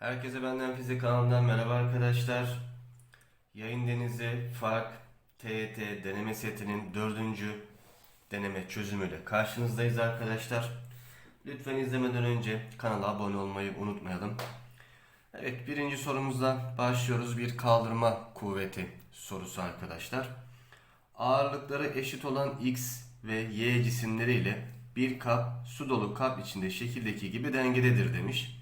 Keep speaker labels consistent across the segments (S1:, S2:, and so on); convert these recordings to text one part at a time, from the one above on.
S1: Herkese benden fizik kanalından merhaba arkadaşlar. Yayın Denizi Fark TET deneme setinin dördüncü deneme çözümüyle karşınızdayız arkadaşlar. Lütfen izlemeden önce kanala abone olmayı unutmayalım. Evet birinci sorumuzla başlıyoruz. Bir kaldırma kuvveti sorusu arkadaşlar. Ağırlıkları eşit olan X ve Y cisimleriyle bir kap su dolu kap içinde şekildeki gibi dengededir demiş.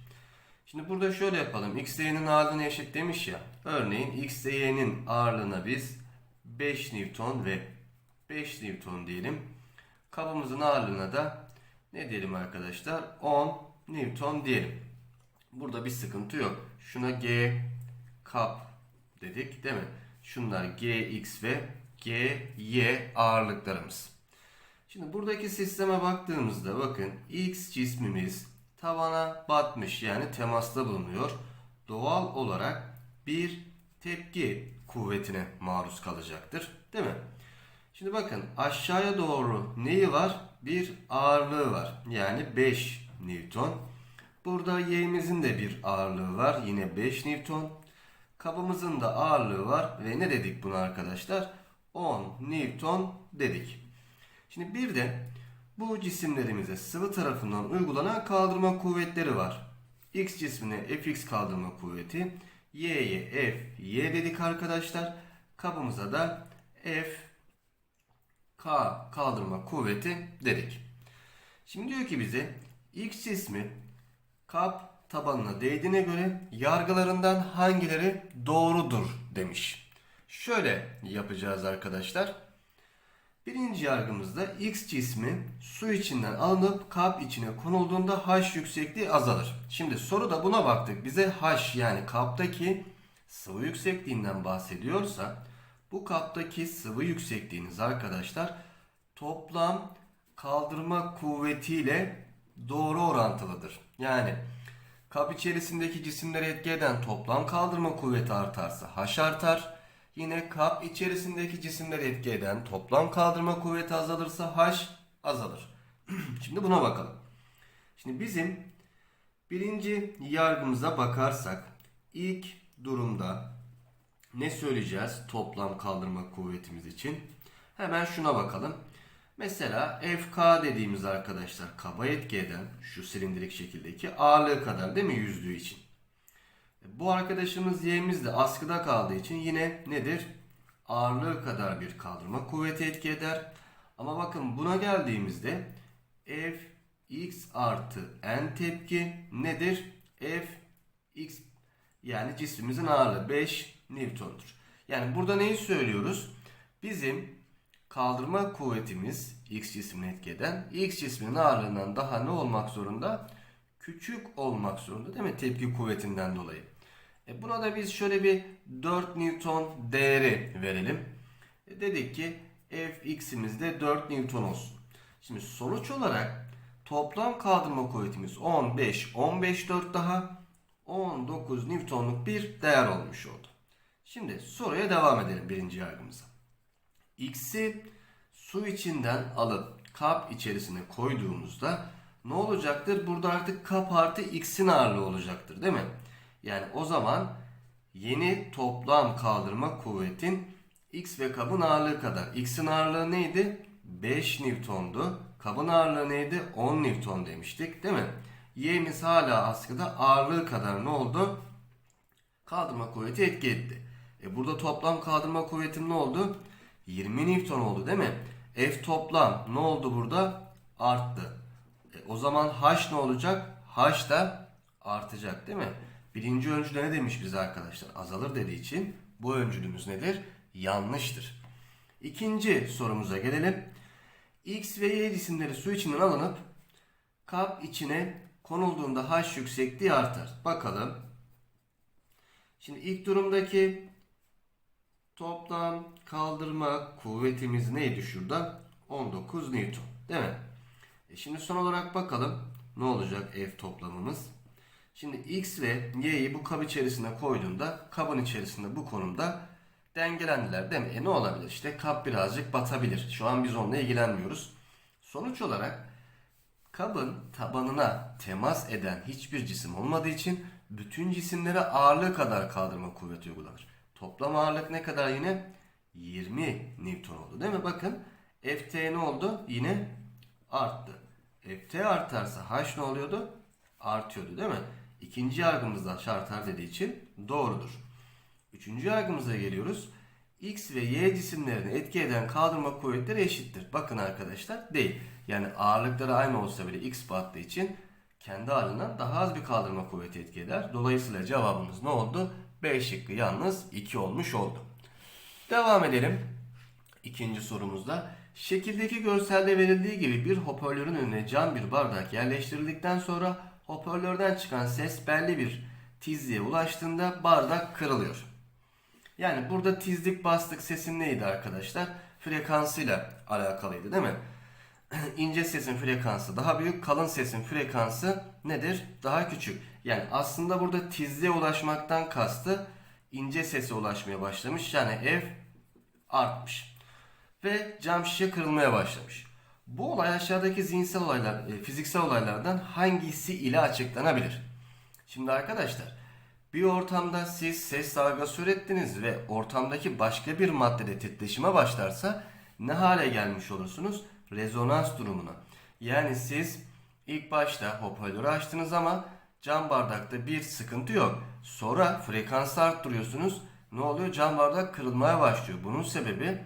S1: Şimdi burada şöyle yapalım. X Y'nin ağırlığını eşit demiş ya. Örneğin X Y'nin ağırlığına biz 5 Newton ve 5 Newton diyelim. Kabımızın ağırlığına da ne diyelim arkadaşlar? 10 Newton diyelim. Burada bir sıkıntı yok. Şuna G kap dedik değil mi? Şunlar GX ve GY ağırlıklarımız. Şimdi buradaki sisteme baktığımızda bakın X cismimiz tavana batmış yani temasta bulunuyor. Doğal olarak bir tepki kuvvetine maruz kalacaktır. Değil mi? Şimdi bakın aşağıya doğru neyi var? Bir ağırlığı var. Yani 5 Newton. Burada y'imizin de bir ağırlığı var. Yine 5 Newton. Kabımızın da ağırlığı var. Ve ne dedik buna arkadaşlar? 10 Newton dedik. Şimdi bir de bu cisimlerimize sıvı tarafından uygulanan kaldırma kuvvetleri var. X cismine Fx kaldırma kuvveti, Y'ye F, Y dedik arkadaşlar. Kabımıza da F, K kaldırma kuvveti dedik. Şimdi diyor ki bize X cismi kap tabanına değdiğine göre yargılarından hangileri doğrudur demiş. Şöyle yapacağız arkadaşlar. Birinci yargımızda X cismi su içinden alınıp kap içine konulduğunda H yüksekliği azalır. Şimdi soruda buna baktık. Bize H yani kaptaki sıvı yüksekliğinden bahsediyorsa bu kaptaki sıvı yüksekliğiniz arkadaşlar toplam kaldırma kuvvetiyle doğru orantılıdır. Yani kap içerisindeki cisimleri etki eden toplam kaldırma kuvveti artarsa H artar. Yine kap içerisindeki cisimleri etki eden toplam kaldırma kuvveti azalırsa H azalır. Şimdi buna bakalım. Şimdi bizim birinci yargımıza bakarsak ilk durumda ne söyleyeceğiz toplam kaldırma kuvvetimiz için? Hemen şuna bakalım. Mesela FK dediğimiz arkadaşlar kaba etki eden şu silindirik şekildeki ağırlığı kadar değil mi yüzdüğü için? Bu arkadaşımız y'miz de askıda kaldığı için yine nedir? Ağırlığı kadar bir kaldırma kuvveti etki eder. Ama bakın buna geldiğimizde F x artı n tepki nedir? F x yani cismimizin ağırlığı 5 Newton'dur. Yani burada neyi söylüyoruz? Bizim kaldırma kuvvetimiz x cismini etki eden x cisminin ağırlığından daha ne olmak zorunda? Küçük olmak zorunda değil mi? Tepki kuvvetinden dolayı. E buna da biz şöyle bir 4 Newton değeri verelim. E dedik ki Fx'imiz de 4 Newton olsun. Şimdi sonuç olarak toplam kaldırma kuvvetimiz 15, 15 4 daha 19 Newton'luk bir değer olmuş oldu. Şimdi soruya devam edelim birinci yargımıza. X'i su içinden alıp kap içerisine koyduğumuzda ne olacaktır? Burada artık kap artı x'in ağırlığı olacaktır değil mi? Yani o zaman yeni toplam kaldırma kuvvetin x ve kabın ağırlığı kadar. X'in ağırlığı neydi? 5 Newton'du. Kabın ağırlığı neydi? 10 Newton demiştik değil mi? Y'miz hala askıda ağırlığı kadar ne oldu? Kaldırma kuvveti etki etti. E burada toplam kaldırma kuvvetim ne oldu? 20 Newton oldu değil mi? F toplam ne oldu burada? Arttı. O zaman H ne olacak? H da artacak değil mi? Birinci öncüde ne demiş bize arkadaşlar? Azalır dediği için bu öncülümüz nedir? Yanlıştır. İkinci sorumuza gelelim. X ve Y cisimleri su içinden alınıp kap içine konulduğunda H yüksekliği artar. Bakalım. Şimdi ilk durumdaki toplam kaldırma kuvvetimiz neydi şurada? 19 Newton. Değil mi? E şimdi son olarak bakalım ne olacak F toplamımız. Şimdi X ve Y'yi bu kab içerisine koyduğunda kabın içerisinde bu konumda dengelendiler değil mi? E ne olabilir? İşte kap birazcık batabilir. Şu an biz onunla ilgilenmiyoruz. Sonuç olarak Kabın tabanına temas eden hiçbir cisim olmadığı için bütün cisimlere ağırlığı kadar kaldırma kuvveti uygulanır. Toplam ağırlık ne kadar yine? 20 Newton oldu değil mi? Bakın Ft ne oldu? Yine arttı. Ft artarsa H ne oluyordu? Artıyordu değil mi? İkinci yargımızda şartar dediği için doğrudur. Üçüncü yargımıza geliyoruz. X ve Y cisimlerini etki eden kaldırma kuvvetleri eşittir. Bakın arkadaşlar değil. Yani ağırlıkları aynı olsa bile X battığı için kendi ağırlığından daha az bir kaldırma kuvveti etki eder. Dolayısıyla cevabımız ne oldu? B şıkkı yalnız 2 olmuş oldu. Devam edelim. İkinci sorumuzda. Şekildeki görselde verildiği gibi bir hoparlörün önüne cam bir bardak yerleştirildikten sonra hoparlörden çıkan ses belli bir tizliğe ulaştığında bardak kırılıyor. Yani burada tizlik bastık sesin neydi arkadaşlar? Frekansıyla alakalıydı değil mi? İnce sesin frekansı daha büyük, kalın sesin frekansı nedir? Daha küçük. Yani aslında burada tizliğe ulaşmaktan kastı ince sese ulaşmaya başlamış. Yani F artmış. Ve cam şişe kırılmaya başlamış. Bu olay aşağıdaki zihinsel olaylar, e, fiziksel olaylardan hangisi ile açıklanabilir? Şimdi arkadaşlar bir ortamda siz ses dalgası ürettiniz ve ortamdaki başka bir maddede titreşime başlarsa ne hale gelmiş olursunuz? Rezonans durumuna. Yani siz ilk başta hoparlörü açtınız ama cam bardakta bir sıkıntı yok. Sonra frekansı arttırıyorsunuz. Ne oluyor? Cam bardak kırılmaya başlıyor. Bunun sebebi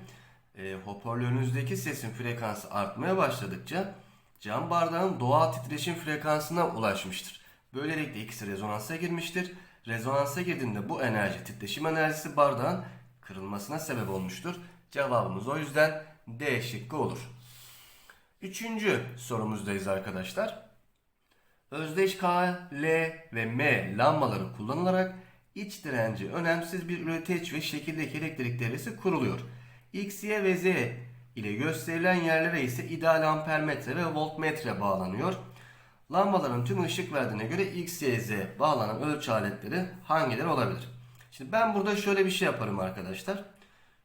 S1: e, hoparlörünüzdeki sesin frekansı artmaya başladıkça cam bardağın doğal titreşim frekansına ulaşmıştır. Böylelikle ikisi rezonansa girmiştir. Rezonansa girdiğinde bu enerji titreşim enerjisi bardağın kırılmasına sebep olmuştur. Cevabımız o yüzden D şıkkı olur. Üçüncü sorumuzdayız arkadaşlar. Özdeş K, L ve M lambaları kullanılarak iç direnci önemsiz bir üreteç ve şekildeki elektrik devresi kuruluyor. X, Y ve Z ile gösterilen yerlere ise ideal ampermetre ve voltmetre bağlanıyor. Lambaların tüm ışık verdiğine göre X, Y, Z bağlanan ölçü aletleri hangileri olabilir? Şimdi ben burada şöyle bir şey yaparım arkadaşlar.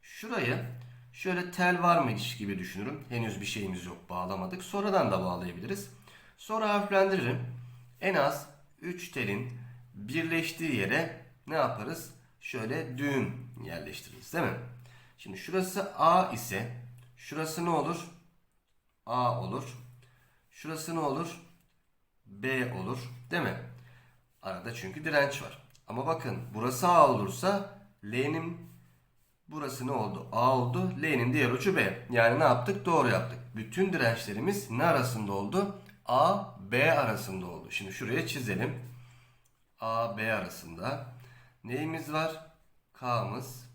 S1: Şurayı şöyle tel varmış gibi düşünürüm. Henüz bir şeyimiz yok bağlamadık. Sonradan da bağlayabiliriz. Sonra harflendiririm. En az 3 telin birleştiği yere ne yaparız? Şöyle düğüm yerleştiririz değil mi? Şimdi şurası A ise şurası ne olur? A olur. Şurası ne olur? B olur. Değil mi? Arada çünkü direnç var. Ama bakın burası A olursa L'nin burası ne oldu? A oldu. L'nin diğer ucu B. Yani ne yaptık? Doğru yaptık. Bütün dirençlerimiz ne arasında oldu? A, B arasında oldu. Şimdi şuraya çizelim. A, B arasında. Neyimiz var? K'mız,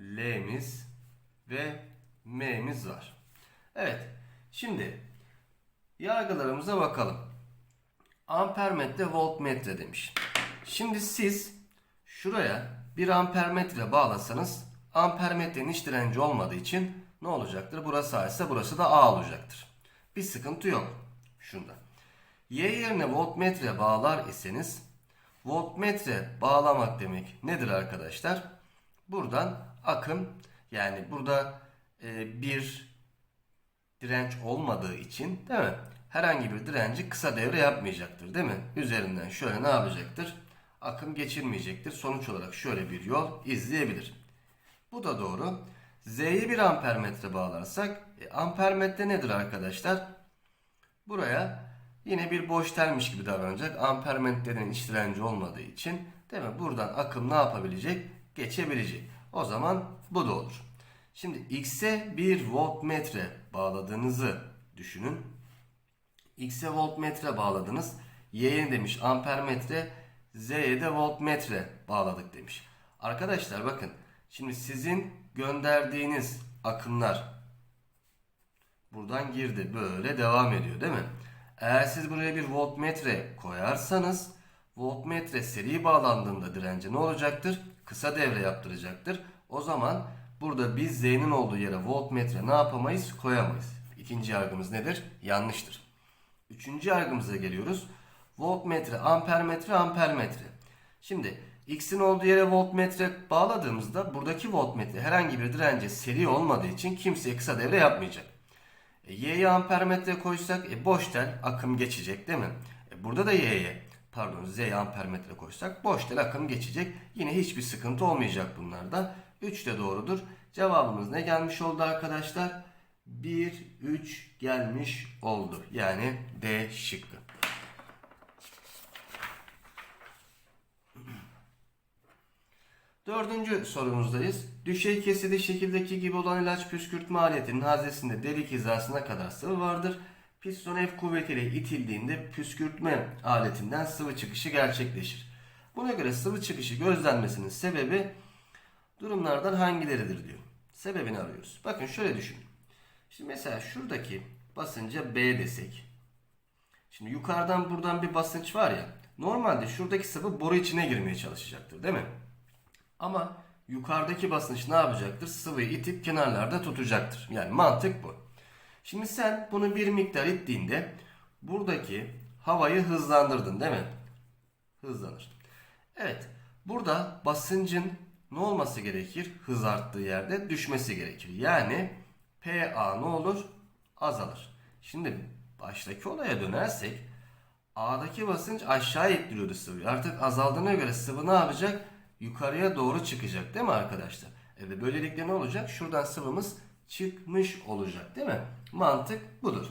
S1: L'miz ve M'miz var. Evet. Şimdi yargılarımıza bakalım. Ampermetre, voltmetre demiş. Şimdi siz şuraya bir ampermetre bağlasanız ampermetrenin iç direnci olmadığı için ne olacaktır? Burası A ise burası da A olacaktır. Bir sıkıntı yok. Şunda. Y yerine voltmetre bağlar iseniz voltmetre bağlamak demek nedir arkadaşlar? Buradan akım yani burada e, bir direnç olmadığı için değil mi? Herhangi bir direnci kısa devre yapmayacaktır değil mi? Üzerinden şöyle ne yapacaktır? Akım geçirmeyecektir. Sonuç olarak şöyle bir yol izleyebilir. Bu da doğru. Z'ye bir ampermetre bağlarsak e, ampermetre nedir arkadaşlar? Buraya yine bir boş telmiş gibi davranacak. Ampermetrenin iç direnci olmadığı için değil mi? Buradan akım ne yapabilecek? Geçebilecek. O zaman bu da olur. Şimdi X'e bir voltmetre bağladığınızı düşünün. X'e voltmetre bağladınız. Y'ye demiş ampermetre, Z'ye de voltmetre bağladık demiş. Arkadaşlar bakın. Şimdi sizin gönderdiğiniz akımlar buradan girdi. Böyle devam ediyor değil mi? Eğer siz buraya bir voltmetre koyarsanız voltmetre seri bağlandığında dirence ne olacaktır? Kısa devre yaptıracaktır. O zaman burada biz Z'nin olduğu yere voltmetre ne yapamayız? Koyamayız. İkinci yargımız nedir? Yanlıştır. Üçüncü yargımıza geliyoruz. Voltmetre, ampermetre, ampermetre. Şimdi X'in olduğu yere voltmetre bağladığımızda buradaki voltmetre herhangi bir dirence seri olmadığı için kimseye kısa devre yapmayacak. E, y'ye ampermetre koysak e, boş tel akım geçecek değil mi? E, burada da y'ye pardon z'ye ampermetre koysak boş tel akım geçecek. Yine hiçbir sıkıntı olmayacak bunlarda. 3 de doğrudur. Cevabımız ne gelmiş oldu arkadaşlar? 1, 3 gelmiş oldu. Yani D şıkkı. Dördüncü sorumuzdayız. Düşey kesidi şekildeki gibi olan ilaç püskürtme aletinin haznesinde delik hizasına kadar sıvı vardır. Piston F kuvvetiyle itildiğinde püskürtme aletinden sıvı çıkışı gerçekleşir. Buna göre sıvı çıkışı gözlenmesinin sebebi durumlardan hangileridir diyor. Sebebini arıyoruz. Bakın şöyle düşünün. Şimdi mesela şuradaki basınca B desek. Şimdi yukarıdan buradan bir basınç var ya. Normalde şuradaki sıvı boru içine girmeye çalışacaktır değil mi? Ama yukarıdaki basınç ne yapacaktır? Sıvıyı itip kenarlarda tutacaktır. Yani mantık bu. Şimdi sen bunu bir miktar ittiğinde buradaki havayı hızlandırdın değil mi? Hızlanır. Evet. Burada basıncın ne olması gerekir? Hız arttığı yerde düşmesi gerekir. Yani PA ne olur? Azalır. Şimdi baştaki olaya dönersek A'daki basınç aşağı ittiriyordu sıvıyı. Artık azaldığına göre sıvı ne yapacak? Yukarıya doğru çıkacak değil mi arkadaşlar? E ve böylelikle ne olacak? Şuradan sıvımız çıkmış olacak değil mi? Mantık budur.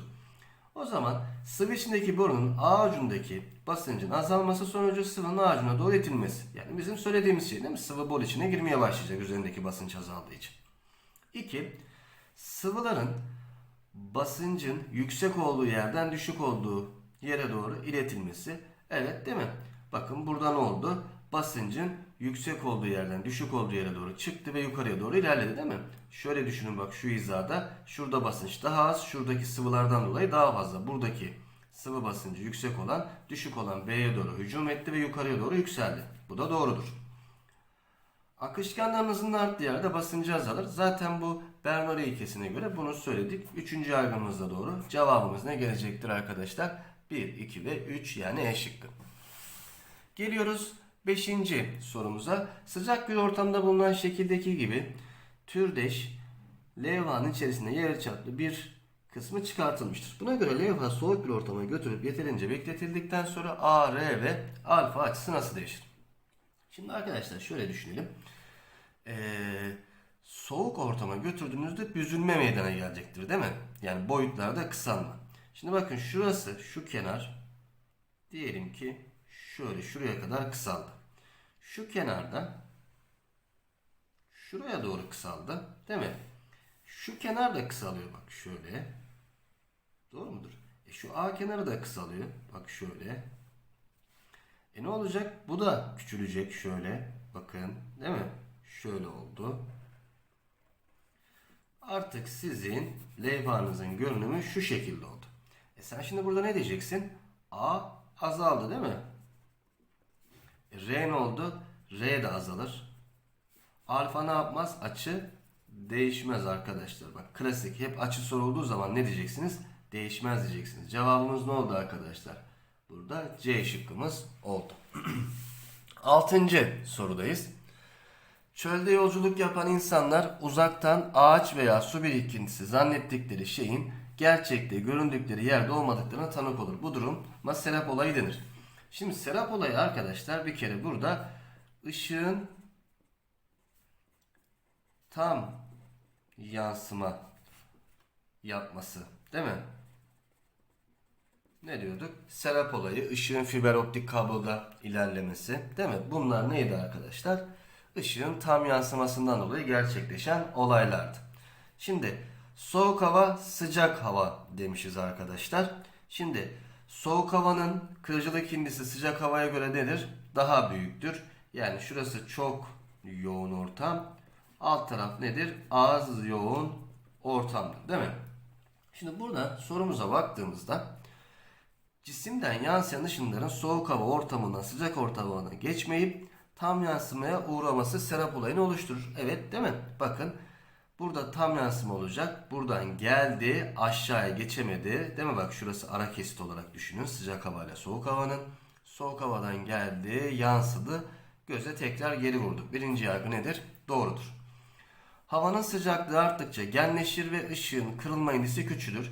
S1: O zaman sıvı içindeki borunun A ucundaki basıncın azalması sonucu sıvının A ucuna doğru itilmesi. Yani bizim söylediğimiz şey değil mi? Sıvı bor içine girmeye başlayacak üzerindeki basınç azaldığı için. 2. Sıvıların basıncın yüksek olduğu yerden düşük olduğu yere doğru iletilmesi. Evet değil mi? Bakın burada ne oldu? Basıncın yüksek olduğu yerden düşük olduğu yere doğru çıktı ve yukarıya doğru ilerledi değil mi? Şöyle düşünün bak şu hizada. Şurada basınç daha az. Şuradaki sıvılardan dolayı daha fazla. Buradaki sıvı basıncı yüksek olan düşük olan B'ye doğru hücum etti ve yukarıya doğru yükseldi. Bu da doğrudur. Akışkanların hızının arttığı yerde basıncı azalır. Zaten bu Bernoulli ilkesine göre bunu söyledik. Üçüncü yargımız da doğru. Cevabımız ne gelecektir arkadaşlar? 1, 2 ve 3 yani E şıkkı. Geliyoruz 5. sorumuza. Sıcak bir ortamda bulunan şekildeki gibi türdeş levhanın içerisinde yarıçaplı bir kısmı çıkartılmıştır. Buna göre levha soğuk bir ortama götürüp yeterince bekletildikten sonra A, R ve alfa açısı nasıl değişir? Şimdi arkadaşlar şöyle düşünelim. Ee, soğuk ortama götürdüğünüzde büzülme meydana gelecektir değil mi? Yani boyutlarda kısalma. Şimdi bakın şurası şu kenar diyelim ki şöyle şuraya kadar kısaldı. Şu kenarda şuraya doğru kısaldı değil mi? Şu kenar da kısalıyor bak şöyle. Doğru mudur? E şu A kenarı da kısalıyor. Bak şöyle. E ne olacak? Bu da küçülecek şöyle. Bakın değil mi? Şöyle oldu. Artık sizin levhanızın görünümü şu şekilde oldu. E sen şimdi burada ne diyeceksin? A azaldı değil mi? R ne oldu? R de azalır. Alfa ne yapmaz? Açı değişmez arkadaşlar. Bak klasik hep açı sorulduğu zaman ne diyeceksiniz? Değişmez diyeceksiniz. Cevabımız ne oldu arkadaşlar? Burada C şıkkımız oldu. Altıncı sorudayız. Çölde yolculuk yapan insanlar uzaktan ağaç veya su birikintisi zannettikleri şeyin gerçekte göründükleri yerde olmadıklarına tanık olur. Bu duruma serap olayı denir. Şimdi serap olayı arkadaşlar bir kere burada ışığın tam yansıma yapması değil mi? Ne diyorduk? Serap olayı, ışığın fiber optik kabloda ilerlemesi değil mi? Bunlar neydi arkadaşlar? Işığın tam yansımasından dolayı gerçekleşen olaylardı. Şimdi soğuk hava, sıcak hava demişiz arkadaşlar. Şimdi soğuk havanın kırıcılık indisi sıcak havaya göre nedir? Daha büyüktür. Yani şurası çok yoğun ortam. Alt taraf nedir? Az yoğun ortamdır değil mi? Şimdi burada sorumuza baktığımızda cisimden yansıyan ışınların soğuk hava ortamından sıcak ortamına geçmeyip tam yansımaya uğraması serap olayını oluşturur. Evet değil mi? Bakın burada tam yansıma olacak. Buradan geldi aşağıya geçemedi. Değil mi? Bak şurası ara kesit olarak düşünün. Sıcak havayla soğuk havanın. Soğuk havadan geldi yansıdı. Göze tekrar geri vurdu. Birinci yargı nedir? Doğrudur. Havanın sıcaklığı arttıkça genleşir ve ışığın kırılma indisi küçülür.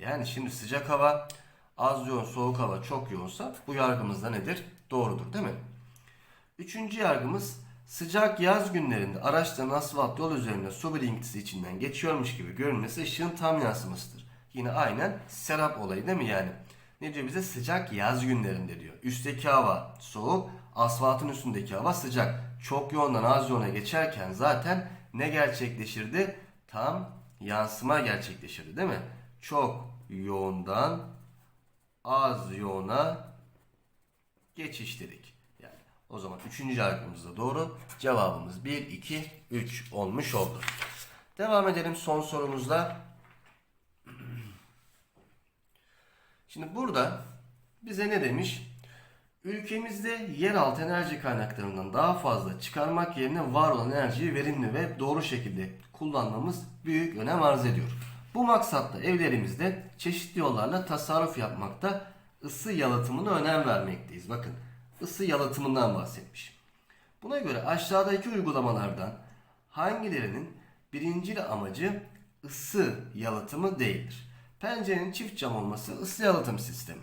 S1: Yani şimdi sıcak hava az yoğun, soğuk hava çok yoğunsa bu yargımız da nedir? Doğrudur değil mi? Üçüncü yargımız sıcak yaz günlerinde araçların asfalt yol üzerinde su birikintisi içinden geçiyormuş gibi görünmesi ışığın tam yansımasıdır. Yine aynen serap olayı değil mi yani? Ne diyor bize? Sıcak yaz günlerinde diyor. Üstteki hava soğuk, asfaltın üstündeki hava sıcak. Çok yoğundan az yoğuna geçerken zaten ne gerçekleşirdi? Tam yansıma gerçekleşirdi değil mi? Çok yoğundan az yoğuna geçiş dedik. O zaman üçüncü yargımız da doğru. Cevabımız 1, 2, 3 olmuş oldu. Devam edelim son sorumuzla. Şimdi burada bize ne demiş? Ülkemizde yeraltı enerji kaynaklarından daha fazla çıkarmak yerine var olan enerjiyi verimli ve doğru şekilde kullanmamız büyük önem arz ediyor. Bu maksatla evlerimizde çeşitli yollarla tasarruf yapmakta ısı yalıtımına önem vermekteyiz. Bakın ısı yalıtımından bahsetmiş. Buna göre aşağıdaki uygulamalardan hangilerinin birincil amacı ısı yalıtımı değildir? Pencerenin çift cam olması ısı yalıtım sistemi.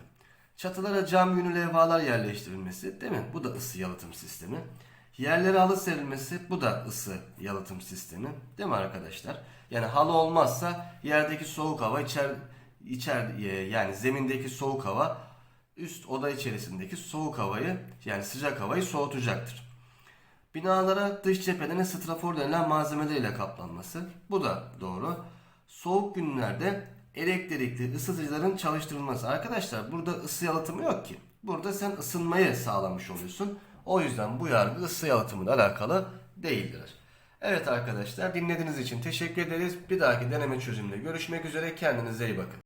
S1: Çatılara cam yünlü levhalar yerleştirilmesi değil mi? Bu da ısı yalıtım sistemi. Yerlere halı serilmesi bu da ısı yalıtım sistemi. Değil mi arkadaşlar? Yani halı olmazsa yerdeki soğuk hava içer, içer e, yani zemindeki soğuk hava üst oda içerisindeki soğuk havayı yani sıcak havayı soğutacaktır. Binalara dış cepheden strafor denilen malzemeleriyle kaplanması. Bu da doğru. Soğuk günlerde elektrikli ısıtıcıların çalıştırılması. Arkadaşlar burada ısı yalıtımı yok ki. Burada sen ısınmayı sağlamış oluyorsun. O yüzden bu yargı ısı yalıtımıyla alakalı değildir. Evet arkadaşlar dinlediğiniz için teşekkür ederiz. Bir dahaki deneme çözümünde görüşmek üzere. Kendinize iyi bakın.